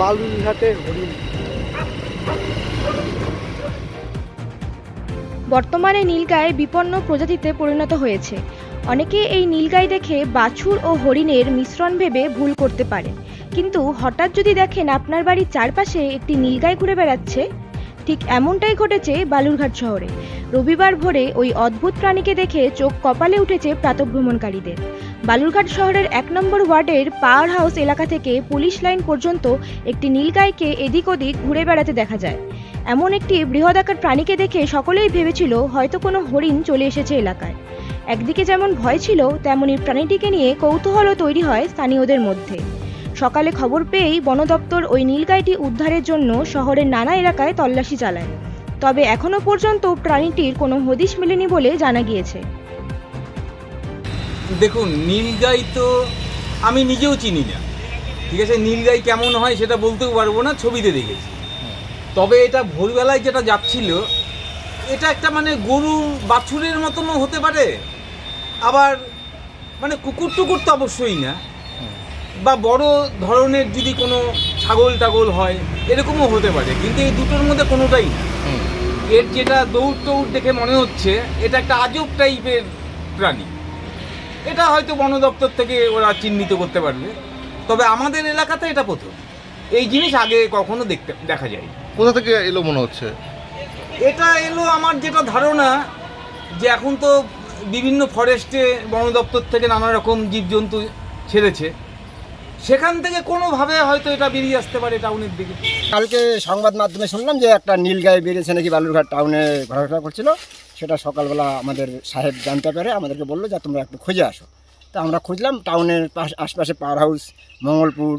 বালুরঘাটে হরিণ। বর্তমানে নীলগাই বিপন্ন প্রজাতিতে পরিণত হয়েছে। অনেকে এই নীলগাই দেখে বাছুর ও হরিণের মিশ্রণ ভেবে ভুল করতে পারেন কিন্তু হঠাৎ যদি দেখেন আপনার বাড়ির চারপাশে একটি নীলগাই ঘুরে বেড়াচ্ছে, ঠিক এমনটাই ঘটেছে বালুরঘাট শহরে। রবিবার ভোরে ওই অদ্ভুত প্রাণীকে দেখে চোখ কপালে উঠেছে প্রাতভ্রমণকারীদের। বালুরঘাট শহরের এক নম্বর ওয়ার্ডের পাওয়ার হাউস এলাকা থেকে পুলিশ লাইন পর্যন্ত একটি নীলগাইকে এদিক ওদিক ঘুরে বেড়াতে দেখা যায়। এমন একটি বৃহদাকার প্রাণীকে দেখে সকলেই ভেবেছিল হয়তো কোনো হরিণ চলে এসেছে এলাকায়। একদিকে যেমন ভয় ছিল তেমনই প্রাণীটিকে নিয়ে কৌতূহলও তৈরি হয় স্থানীয়দের মধ্যে। সকালে খবর পেয়েই বন দপ্তর ওই নীলগাইটি উদ্ধারের জন্য শহরের নানা এলাকায় তল্লাশি চালায়। তবে এখনও পর্যন্ত প্রাণীটির কোনো হদিশ মেলেনি বলে জানা গিয়েছে। দেখুন নীলগাই তো আমি নিজেও চিনি না। ঠিক আছে নীলগাই কেমন হয় সেটা বলতেও পারব না ছবিতে দেখেছি। তবে এটা ভোরবেলায় যেটা যাচ্ছিল এটা একটা মানে গরু বাছুরের মতনও হতে পারে আবার মানে কুকুর টুকুর তো অবশ্যই না। বা বড় ধরনের যদি কোনো ছাগল টাগল হয় এরকমও হতে পারে কিন্তু এই দুটোর মধ্যে কোনোটাই না। এর যেটা দৌড় টৌড় দেখে মনে হচ্ছে এটা একটা আজব টাইপের প্রাণী। এটা হয়তো বন দপ্তর থেকে ওরা চিহ্নিত করতে পারবে। তবে আমাদের এলাকাতে এটা প্রথম। এই জিনিস আগে কখনো দেখতে দেখা যায় কোথা থেকে এলো মনে হচ্ছে? এটা এলো আমার যেটা ধারণা যে এখন তো বিভিন্ন ফরেস্টে বন দপ্তর থেকে নানা রকম জীবজন্তু ছেড়েছে। সেখান থেকে কোনোভাবে হয়তো এটা বেরিয়ে আসতে পারে টাউনের দিকে। কালকে সংবাদ মাধ্যমে শুনলাম যে একটা নীলগাই বেরিয়েছে নাকি বালুরঘাট টাউনে ঘোরাফেরা করছিল। সেটা সকালবেলা আমাদের সাহেব জানতে পারে আমাদেরকে বলল যে তোমরা একটু খুঁজে আসো। তা আমরা খুঁজলাম টাউনের পাশ আশপাশে power house Mangalpur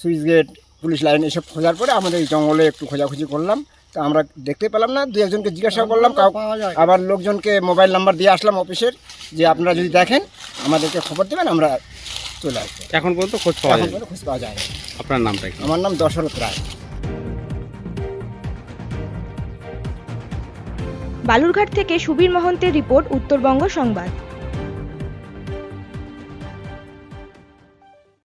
switch gate police line এসব খোঁজার পরে আমাদের এই জঙ্গলে একটু খোঁজাখুঁজি করলাম। তা আমরা দেখতে পেলাম না দু একজনকে জিজ্ঞাসা করলাম কাউ আবার লোকজনকে মোবাইল নাম্বার দিয়ে আসলাম অফিসের যে আপনারা যদি দেখেন আমাদেরকে খবর দেবেন আমরা চলে আসব। এখন পর্যন্ত খোঁজ পাওয়া যায় পর্যন্ত খোঁজ পাওয়া যায় আপনার নামটা আমার নাম দশরথ রায়। বালুরঘাট থেকে সুবীর মহন্তের রিপোর্ট উত্তরবঙ্গ সংবাদ।